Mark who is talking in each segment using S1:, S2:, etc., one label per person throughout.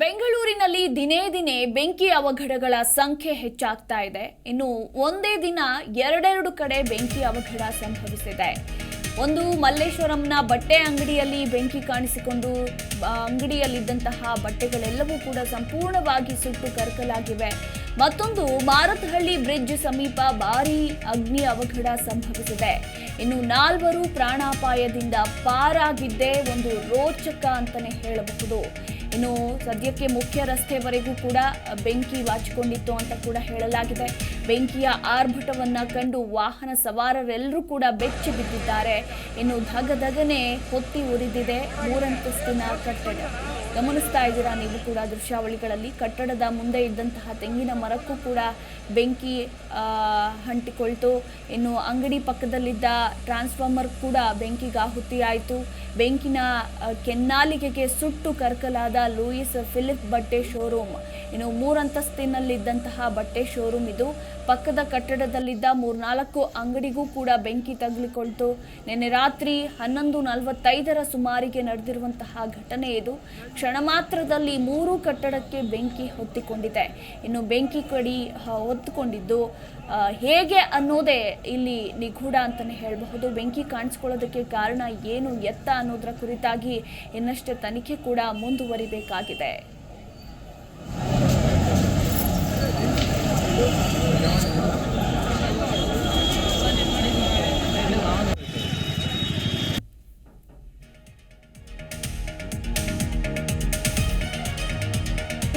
S1: ಬೆಂಗಳೂರಿನಲ್ಲಿ ದಿನೇ ದಿನೇ ಬೆಂಕಿ ಅವಘಡಗಳ ಸಂಖ್ಯೆ ಹೆಚ್ಚಾಗ್ತಾ ಇದೆ. ಇನ್ನು ಒಂದೇ ದಿನ ಎರಡೆರಡು ಕಡೆ ಬೆಂಕಿ ಅವಘಡ ಸಂಭವಿಸಿದೆ. ಒಂದು ಮಲ್ಲೇಶ್ವರಂನ ಬಟ್ಟೆ ಅಂಗಡಿಯಲ್ಲಿ ಬೆಂಕಿ ಕಾಣಿಸಿಕೊಂಡು ಅಂಗಡಿಯಲ್ಲಿದ್ದಂತಹ ಬಟ್ಟೆಗಳೆಲ್ಲವೂ ಕೂಡ ಸಂಪೂರ್ಣವಾಗಿ ಸುಟ್ಟು ಕರಕಲಾಗಿವೆ. ಮತ್ತೊಂದು ಮಾರತಹಳ್ಳಿ ಬ್ರಿಡ್ಜ್ ಸಮೀಪ ಭಾರೀ ಅಗ್ನಿ ಅವಘಡ ಸಂಭವಿಸಿದೆ. ಇನ್ನು ನಾಲ್ವರು ಪ್ರಾಣಾಪಾಯದಿಂದ ಪಾರಾಗಿದ್ದೇ ಒಂದು ರೋಚಕ ಅಂತಲೇ ಹೇಳಬಹುದು. ಇನ್ನು ಸದ್ಯಕ್ಕೆ ಮುಖ್ಯ ರಸ್ತೆವರೆಗೂ ಕೂಡ ಬೆಂಕಿ ವಾಚಿಕೊಂಡಿತ್ತು ಅಂತ ಕೂಡ ಹೇಳಲಾಗಿದೆ. ಬೆಂಕಿಯ ಆರ್ಭಟವನ್ನ ಕಂಡು ವಾಹನ ಸವಾರರೆಲ್ಲರೂ ಕೂಡ ಬೆಚ್ಚಿ ಬಿದ್ದಿದ್ದಾರೆ. ಇನ್ನು ಧಗಧಗನೆ ಹೊತ್ತಿ ಉರಿದಿದೆ ಮೂರಂತಸ್ತಿನ ಕಟ್ಟಡ. ಗಮನಿಸ್ತಾ ಇದ್ದೀರಾ ನೀವು ಕೂಡ ದೃಶ್ಯಾವಳಿಗಳಲ್ಲಿ? ಕಟ್ಟಡದ ಮುಂದೆ ಇದ್ದಂತಹ ತೆಂಗಿನ ಮರಕ್ಕೂ ಕೂಡ ಬೆಂಕಿ ಅಂಟಿಕೊಳ್ತು ಇನ್ನು ಅಂಗಡಿ ಪಕ್ಕದಲ್ಲಿದ್ದ ಟ್ರಾನ್ಸ್ಫಾರ್ಮರ್ ಕೂಡ ಬೆಂಕಿಗೆ ಆಹುತಿಯಾಯಿತು. ಬೆಂಕಿನ ಕೆನ್ನಾಲಿಗೆಗೆ ಸುಟ್ಟು ಕರಕಲಾದ ಲೂಯಿಸ್ ಫಿಲಿಪ್ ಬಟ್ಟೆ ಶೋರೂಮ್. ಇನ್ನು ಮೂರಂತಸ್ತಿನಲ್ಲಿದ್ದಂತಹ ಬಟ್ಟೆ ಶೋರೂಮ್ ಇದು. ಪಕ್ಕದ ಕಟ್ಟಡದಲ್ಲಿದ್ದ ಮೂರ್ನಾಲ್ಕು ಅಂಗಡಿಗೂ ಕೂಡ ಬೆಂಕಿ ತಗುಲಿಕೊಳ್ತು. ನಿನ್ನೆ ರಾತ್ರಿ ಹನ್ನೊಂದು ನಲವತ್ತೈದರ ಸುಮಾರಿಗೆ ನಡೆದಿರುವಂತಹ ಘಟನೆ ಇದು. ಕ್ಷಣ ಮಾತ್ರದಲ್ಲಿ ಮೂರು ಕಟ್ಟಡಕ್ಕೆ ಬೆಂಕಿ ಹೊತ್ತಿಕೊಂಡಿದೆ. ಇನ್ನು ಬೆಂಕಿ ಕಡಿ ಹೊತ್ತುಕೊಂಡಿದ್ದು ಹೇಗೆ ಅನ್ನೋದೇ ಇಲ್ಲಿ ನಿಗೂಢ ಅಂತಲೇ ಹೇಳಬಹುದು. ಬೆಂಕಿ ಕಾಣಿಸ್ಕೊಳ್ಳೋದಕ್ಕೆ ಕಾರಣ ಏನು, ಎತ್ತ ಅನ್ನೋದರ ಕುರಿತಾಗಿ ಇನ್ನಷ್ಟೇ ತನಿಖೆ ಕೂಡ ಮುಂದುವರಿಬೇಕಾಗಿದೆ.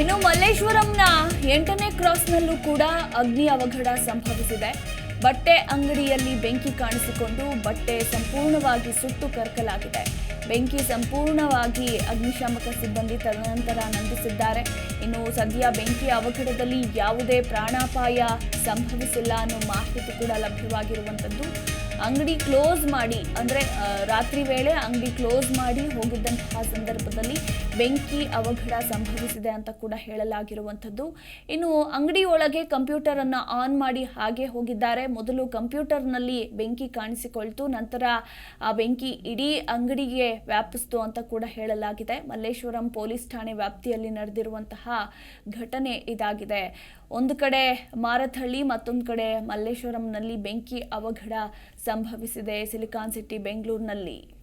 S1: ಇನ್ನು ಮಲ್ಲೇಶ್ವರಂನ ಎಂಟನೇ ಕ್ರಾಸ್ನಲ್ಲೂ ಕೂಡ ಅಗ್ನಿ ಅವಘಡ ಸಂಭವಿಸಿದೆ. ಬಟ್ಟೆ ಅಂಗಡಿಯಲ್ಲಿ ಬೆಂಕಿ ಕಾಣಿಸಿಕೊಂಡು ಬಟ್ಟೆ ಸಂಪೂರ್ಣವಾಗಿ ಸುಟ್ಟು ಕರಕಲಾಗಿದೆ. ಬೆಂಕಿ ಸಂಪೂರ್ಣವಾಗಿ ಅಗ್ನಿಶಾಮಕ ಸಿಬ್ಬಂದಿ ತದನಂತರ ನಂದಿಸಿದ್ದಾರೆ. ಇನ್ನು ಸದ್ಯ ಬೆಂಕಿ ಅವಘಡದಲ್ಲಿ ಯಾವುದೇ ಪ್ರಾಣಾಪಾಯ ಸಂಭವಿಸಿಲ್ಲ ಅನ್ನೋ ಮಾಹಿತಿ ಕೂಡ ಲಭ್ಯವಾಗಿರುವಂಥದ್ದು. ಅಂಗಡಿ ಕ್ಲೋಸ್ ಮಾಡಿ, ಅಂದರೆ ರಾತ್ರಿ ವೇಳೆ ಅಂಗಡಿ ಕ್ಲೋಸ್ ಮಾಡಿ ಹೋಗಿದ್ದಂತಹ ಸಂದರ್ಭದಲ್ಲಿ ಬೆಂಕಿ ಅವಘಡ ಸಂಭವಿಸಿದೆ ಅಂತ ಕೂಡ ಹೇಳಲಾಗಿರುವಂಥದ್ದು. ಇನ್ನು ಅಂಗಡಿ ಒಳಗೆ ಕಂಪ್ಯೂಟರ್ ಅನ್ನ ಆನ್ ಮಾಡಿ ಹಾಗೆ ಹೋಗಿದ್ದಾರೆ. ಮೊದಲು ಕಂಪ್ಯೂಟರ್ನಲ್ಲಿ ಬೆಂಕಿ ಕಾಣಿಸಿಕೊಳ್ತು, ನಂತರ ಆ ಬೆಂಕಿ ಇಡೀ ಅಂಗಡಿಗೆ ವ್ಯಾಪಿಸ್ತು ಅಂತ ಕೂಡ ಹೇಳಲಾಗಿದೆ. ಮಲ್ಲೇಶ್ವರಂ ಪೊಲೀಸ್ ಠಾಣೆ ವ್ಯಾಪ್ತಿಯಲ್ಲಿ ನಡೆದಿರುವಂತಹ ಘಟನೆ ಇದಾಗಿದೆ. ಒಂದು ಕಡೆ ಮಾರಥಳ್ಳಿ ಮತ್ತೊಂದು ಕಡೆ ಮಲ್ಲೇಶ್ವರಂನಲ್ಲಿ ಬೆಂಕಿ ಅವಘಡ ಸಂಭವಿಸಿದೆ ಸಿಲಿಕಾನ್ ಸಿಟಿ ಬೆಂಗಳೂರಿನಲ್ಲಿ.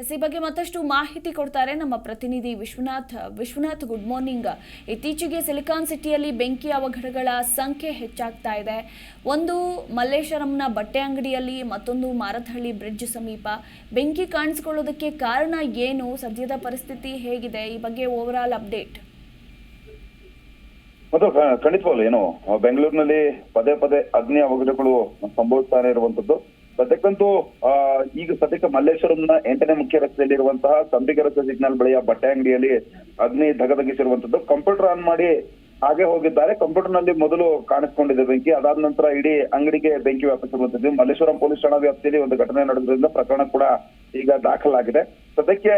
S1: ಎಸ್ ಈ ಬಗ್ಗೆ ಮತ್ತಷ್ಟು ಮಾಹಿತಿ ಕೊಡ್ತಾರೆ ನಮ್ಮ ಪ್ರತಿನಿಧಿ ವಿಶ್ವನಾಥ್. Vishwanath, good morning. ಇತ್ತೀಚೆಗೆ ಸಿಲಿಕಾನ್ ಸಿಟಿಯಲ್ಲಿ ಬೆಂಕಿ ಅವಘಡಗಳ ಸಂಖ್ಯೆ ಹೆಚ್ಚಾಗ್ತಾ ಇದೆ. ಒಂದು ಮಲ್ಲೇಶ್ವರಂನ ಬಟ್ಟೆ ಅಂಗಡಿಯಲ್ಲಿ, ಮತ್ತೊಂದು ಮಾರತಹಳ್ಳಿ ಬ್ರಿಡ್ಜ್ ಸಮೀಪ. ಬೆಂಕಿ ಕಾಣಿಸಿಕೊಳ್ಳೋದಕ್ಕೆ ಕಾರಣ ಏನು? ಸದ್ಯದ ಪರಿಸ್ಥಿತಿ ಹೇಗಿದೆ? ಈ ಬಗ್ಗೆ ಓವರ್ ಆಲ್ ಅಪ್ಡೇಟ್
S2: ಮತ್ತು ಖ- ಖಂಡಿತವಾಗ್ಲು ಏನು, ಬೆಂಗಳೂರಿನಲ್ಲಿ ಪದೇ ಪದೇ ಅಗ್ನಿ ಅವಘಡಗಳು ಸಂಭವಿಸ್ತಾನೆ ಇರುವಂತದ್ದು ಸದ್ಯಕ್ಕಂತೂ ಈಗ ಸದ್ಯಕ್ಕೆ ಮಲ್ಲೇಶ್ವರಂನ ಎಂಟನೇ ಮುಖ್ಯ ರಸ್ತೆಯಲ್ಲಿ ಇರುವಂತಹ ಸಂಬಿಗ ರಸ್ತೆ ಸಿಗ್ನಲ್ ಬಳಿಯ ಬಟ್ಟೆ ಅಂಗಡಿಯಲ್ಲಿ ಅಗ್ನಿ ಧಗಧಗಿಸಿರುವಂತದ್ದು ಕಂಪ್ಯೂಟರ್ ಆನ್ ಮಾಡಿ ಹಾಗೆ ಹೋಗಿದ್ದಾರೆ. ಕಂಪ್ಯೂಟರ್ನಲ್ಲಿ ಮೊದಲು ಕಾಣಿಸಿಕೊಂಡಿದೆ ಬೆಂಕಿ. ಅದಾದ ನಂತರ ಇಡೀ ಅಂಗಡಿಗೆ ಬೆಂಕಿ ವ್ಯಾಪಿಸಿರುವಂತದ್ದು ಮಲ್ಲೇಶ್ವರಂ ಪೊಲೀಸ್ ಠಾಣಾ ವ್ಯಾಪ್ತಿಯಲ್ಲಿ ಒಂದು ಘಟನೆ ನಡೆದ್ರಿಂದ ಪ್ರಕರಣ ಕೂಡ ಈಗ ದಾಖಲಾಗಿದೆ. ಸದ್ಯಕ್ಕೆ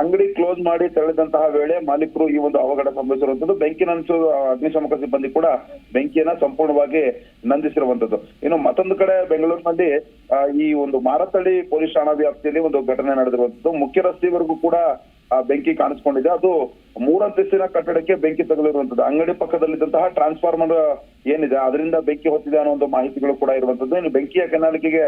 S2: ಅಂಗಡಿ ಕ್ಲೋಸ್ ಮಾಡಿ ತೆರಳಿದಂತಹ ವೇಳೆ ಮಾಲೀಕರು ಈ ಒಂದು ಅವಘಡ ಸಂಭವಿಸಿರುವಂತದ್ದು ಬೆಂಕಿ ನಂದಿಸುವ ಅಗ್ನಿಶಾಮಕ ಸಿಬ್ಬಂದಿ ಕೂಡ ಬೆಂಕಿಯನ್ನ ಸಂಪೂರ್ಣವಾಗಿ ನಂದಿಸಿರುವಂತದ್ದು ಇನ್ನು ಮತ್ತೊಂದು ಕಡೆ ಬೆಂಗಳೂರಿನಲ್ಲಿ ಈ ಒಂದು ಮಾರತಳ್ಳಿ ಪೊಲೀಸ್ ಠಾಣಾ ವ್ಯಾಪ್ತಿಯಲ್ಲಿ ಒಂದು ಘಟನೆ ನಡೆದಿರುವಂತದ್ದು ಮುಖ್ಯ ರಸ್ತೆವರೆಗೂ ಕೂಡ ಬೆಂಕಿ ಕಾಣಿಸ್ಕೊಂಡಿದೆ. ಅದು ಮೂರಂತಸ್ತಿನ ಕಟ್ಟಡಕ್ಕೆ ಬೆಂಕಿ ತಗಲಿರುವಂತದ್ದು. ಅಂಗಡಿ ಪಕ್ಕದಲ್ಲಿದ್ದಂತಹ ಟ್ರಾನ್ಸ್ಫಾರ್ಮರ್ ಏನಿದೆ, ಅದರಿಂದ ಬೆಂಕಿ ಹೊತ್ತಿದೆ ಅನ್ನೋ ಒಂದು ಮಾಹಿತಿಗಳು ಕೂಡ ಇರುವಂತದ್ದು. ಇನ್ನು ಬೆಂಕಿಯ ಕೆನಾಲಿಕೆಗೆ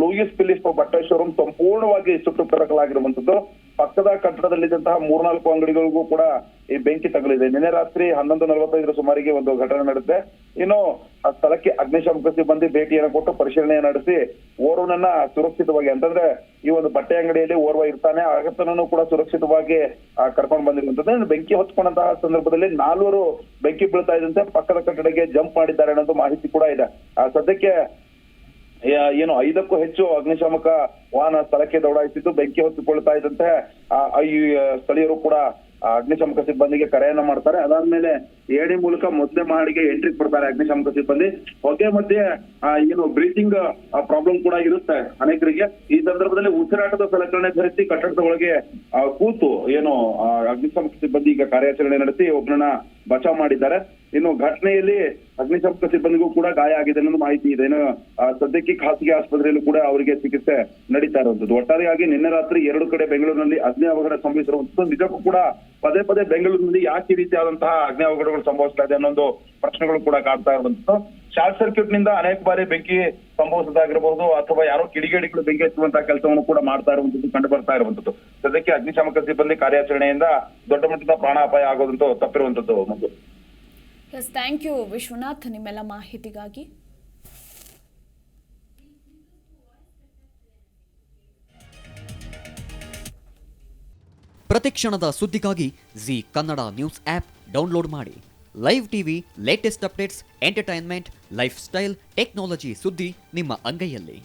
S2: ಲೂಯಿಸ್ ಫಿಲಿಪ್ ಬಟ್ಟೆ ಶೋರೂಮ್ ಸಂಪೂರ್ಣವಾಗಿ ಸುಟ್ಟು ಕರಕಲಾಗಿರುವಂತದ್ದು. ಪಕ್ಕದ ಕಟ್ಟಡದಲ್ಲಿದ್ದಂತಹ ಮೂರ್ನಾಲ್ಕು ಅಂಗಡಿಗಳಿಗೂ ಕೂಡ ಈ ಬೆಂಕಿ ತಗಲಿದೆ. ನಿನ್ನೆ ರಾತ್ರಿ ಹನ್ನೊಂದು ನಲವತ್ತೈದರ ಸುಮಾರಿಗೆ ಒಂದು ಘಟನೆ ನಡೆದಿದೆ. ಇನ್ನು ಆ ಸ್ಥಳಕ್ಕೆ ಅಗ್ನಿಶಾಮಕ ಸಿಬ್ಬಂದಿ ಭೇಟಿಯನ್ನು ಕೊಟ್ಟು ಪರಿಶೀಲನೆ ನಡೆಸಿ ಓರ್ವನನ್ನ ಸುರಕ್ಷಿತವಾಗಿ ಅಂತಂದ್ರೆ ಈ ಒಂದು ಬಟ್ಟೆ ಅಂಗಡಿಯಲ್ಲಿ ಓರ್ವ ಇರ್ತಾನೆ ಆಗತನನ್ನು ಕೂಡ ಸುರಕ್ಷಿತವಾಗಿ ಕರ್ಕೊಂಡು ಬಂದಿರುವಂತದ್ದು. ಬೆಂಕಿ ಹೊತ್ಕೊಂಡಂತಹ ಸಂದರ್ಭದಲ್ಲಿ ನಾಲ್ವರು ಬೆಂಕಿ ಬೀಳ್ತಾ ಇದ್ದಂತೆ ಪಕ್ಕದ ಕಟ್ಟಡಕ್ಕೆ ಜಂಪ್ ಮಾಡಿದ್ದಾರೆ ಅನ್ನೋದು ಮಾಹಿತಿ ಕೂಡ ಇದೆ. ಆ, ಸದ್ಯಕ್ಕೆ ಏನು ಐದಕ್ಕೂ ಹೆಚ್ಚು ಅಗ್ನಿಶಾಮಕ ವಾಹನ ಸ್ಥಳಕ್ಕೆ ದೌಡಾಯಿಸಿದ್ದು ಬೆಂಕಿ ಹೊತ್ತಿಕೊಳ್ತಾ ಇದ್ದಂತೆ ಆ, ಈ ಸ್ಥಳೀಯರು ಕೂಡ ಅಗ್ನಿಶಾಮಕ ಸಿಬ್ಬಂದಿಗೆ ಕರೆಯನ್ನ ಮಾಡ್ತಾರೆ. ಅದಾದ್ಮೇಲೆ ಏಣಿ ಮೂಲಕ ಮೊದಲೇ ಮಹಡಿಗೆ ಎಂಟ್ರಿ ಕೊಡ್ತಾರೆ ಅಗ್ನಿಶಾಮಕ ಸಿಬ್ಬಂದಿ. ಹೊಗೆ ಮಧ್ಯೆ ಏನು ಬ್ರೀತಿಂಗ್ ಪ್ರಾಬ್ಲಮ್ ಕೂಡ ಇರುತ್ತೆ ಅನೇಕರಿಗೆ. ಈ ಸಂದರ್ಭದಲ್ಲಿ ಉಸಿರಾಟದ ಸಲಕರಣೆ ಧರಿಸಿ ಕಟ್ಟಡದ ಒಳಗೆ ಕೂತು ಏನು ಅಗ್ನಿಶಾಮಕ ಸಿಬ್ಬಂದಿ ಈಗ ಕಾರ್ಯಾಚರಣೆ ನಡೆಸಿ ಒಬ್ಬರನ್ನ ಬಚಾವ್ ಮಾಡಿದ್ದಾರೆ. ಇನ್ನು ಘಟನೆಯಲ್ಲಿ ಅಗ್ನಿಶಾಮಕ ಸಿಬ್ಬಂದಿಗೂ ಕೂಡ ಗಾಯ ಆಗಿದೆ ಅನ್ನೋದು ಮಾಹಿತಿ ಇದೆ. ಇನ್ನು ಸದ್ಯಕ್ಕೆ ಖಾಸಗಿ ಆಸ್ಪತ್ರೆಯಲ್ಲೂ ಕೂಡ ಅವರಿಗೆ ಚಿಕಿತ್ಸೆ ನಡೀತಾ ಇರುವಂತದ್ದು ಒಟ್ಟಾರೆಯಾಗಿ ನಿನ್ನೆ ರಾತ್ರಿ ಎರಡು ಕಡೆ ಬೆಂಗಳೂರಿನಲ್ಲಿ ಅಗ್ನಿ ಅವಘಡ ಸಂಭವಿಸಿರುವಂತದ್ದು ನಿಜಕ್ಕೂ ಕೂಡ ಪದೇ ಪದೇ ಬೆಂಗಳೂರಿನಲ್ಲಿ ಯಾಕೆ ಈ ರೀತಿಯಾದಂತಹ ಅಗ್ನಿ ಅವಘಡಗಳು ಸಂಭವಿಸ್ತಾ ಇದೆ ಅನ್ನೋ ಒಂದು ಪ್ರಶ್ನೆಗಳು ಕೂಡ ಕಾಡ್ತಾ ಇರುವಂತದ್ದು ಶಾರ್ಟ್ ಸರ್ಕ್ಯೂಟ್ನಿಂದ ಅನೇಕ ಬಾರಿ ಬೆಂಕಿ ಸಂಭವಿಸೋದಾಗಿರಬಹುದು ಅಥವಾ ಯಾರೋ ಕಿಡಿಗೇಡಿಗಳು ಬೆಂಕಿ ಹಚ್ಚುವಂತಹ ಕೆಲಸವನ್ನು ಕೂಡ ಮಾಡ್ತಾ ಇರುವಂತದ್ದು ಕಂಡು ಬರ್ತಾ ಇರುವಂತದ್ದು ಸದ್ಯಕ್ಕೆ ಅಗ್ನಿಶಾಮಕ ಸಿಬ್ಬಂದಿ ಕಾರ್ಯಾಚರಣೆಯಿಂದ ದೊಡ್ಡ ಮಟ್ಟದ ಪ್ರಾಣಾಪಾಯ ಆಗೋದಂತೂ ತಪ್ಪಿರುವಂತದ್ದು
S1: ಎಸ್ ಥ್ಯಾಂಕ್ ಯು ವಿಶ್ವನಾಥ್ ನಿಮ್ಮೆಲ್ಲ ಮಾಹಿತಿಗಾಗಿ.
S3: ಪ್ರತಿಕ್ಷಣದ ಸುದ್ದಿಗಾಗಿ Zee Kannada news app download ಮಾಡಿ. Live TV latest updates entertainment lifestyle technology ಸುದ್ದಿ ನಿಮ್ಮ ಅಂಗೈಯಲ್ಲಿ.